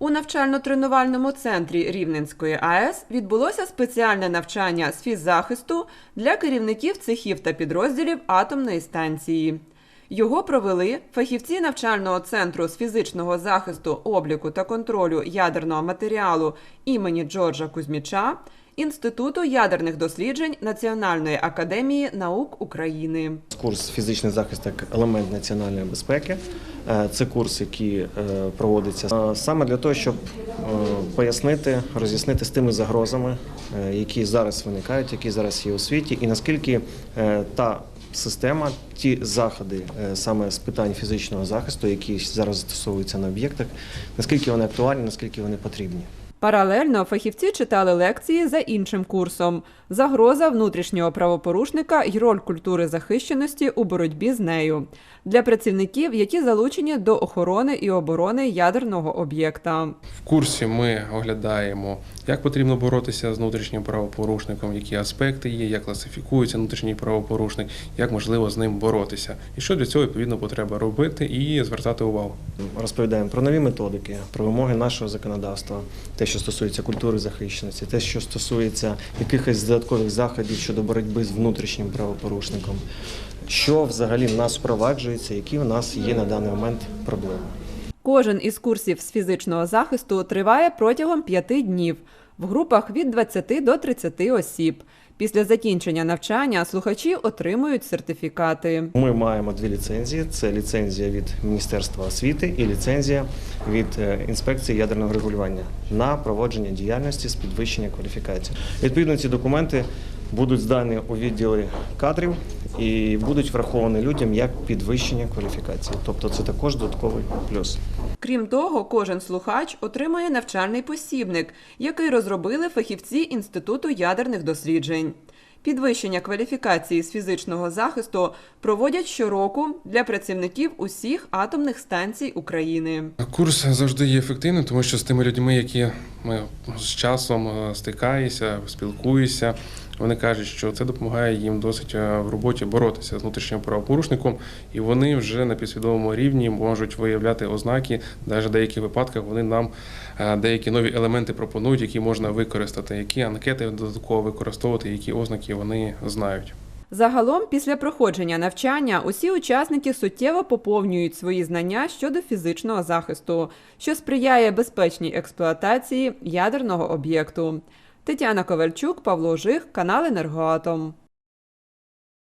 У навчально-тренувальному центрі Рівненської АЕС відбулося спеціальне навчання з фіззахисту для керівників цехів та підрозділів атомної станції. Його провели фахівці навчального центру з фізичного захисту, обліку та контролю ядерного матеріалу імені Джорджа Кузьміча Інституту ядерних досліджень Національної академії наук України. Курс фізичний захист як елемент національної безпеки. Е, Це курс, який е, проводиться е, саме для того, щоб пояснити, роз'яснити з тими загрозами, які зараз виникають, які зараз є у світі, і наскільки та система, ті заходи саме з питань фізичного захисту, які зараз застосовуються на об'єктах, наскільки вони актуальні, наскільки вони потрібні. Паралельно фахівці читали лекції за іншим курсом: загроза внутрішнього правопорушника й роль культури захищеності у боротьбі з нею для працівників, які залучені до охорони і оборони ядерного об'єкта. В курсі ми оглядаємо, як потрібно боротися з внутрішнім правопорушником, які аспекти є, як класифікується внутрішній правопорушник, як можливо з ним боротися, і що для цього відповідно потреба робити і звертати увагу. Розповідаємо про нові методики, про вимоги нашого законодавства, те, що стосується культури захищеності, те, що стосується якихось додаткових заходів щодо боротьби з внутрішнім правопорушником, що взагалі в нас впроваджується, які в нас є на даний момент проблеми. Кожен із курсів з фізичного захисту триває протягом п'яти днів в групах від 20 до 30 осіб. Після закінчення навчання слухачі отримують сертифікати. Ми маємо дві ліцензії: це ліцензія від Міністерства освіти і ліцензія від е, інспекції ядерного регулювання на проводження діяльності з підвищення кваліфікації. Відповідно, ці документи будуть здані у відділи кадрів і будуть враховані людям як підвищення кваліфікації. Тобто, це також додатковий плюс. Крім того, кожен слухач отримує навчальний посібник, який розробили фахівці Інституту ядерних досліджень. Підвищення кваліфікації з фізичного захисту проводять щороку для працівників усіх атомних станцій України. Курс завжди є ефективним, тому що з тими людьми, які ми з часом е, стикаєшся, спілкуєшся, вони кажуть, що це допомагає їм досить е, в роботі боротися з внутрішнім правопорушником, і вони вже на підсвідомому рівні можуть виявляти ознаки. Навіть в деяких випадках вони нам е, деякі нові елементи пропонують, які можна використати, які анкети додатково використовувати, які ознаки вони знають. Загалом, після проходження навчання, усі учасники суттєво поповнюють свої знання щодо фізичного захисту, що сприяє безпечній експлуатації ядерного об'єкту. Тетяна Ковальчук, Павло Жих, канал Енергоатом.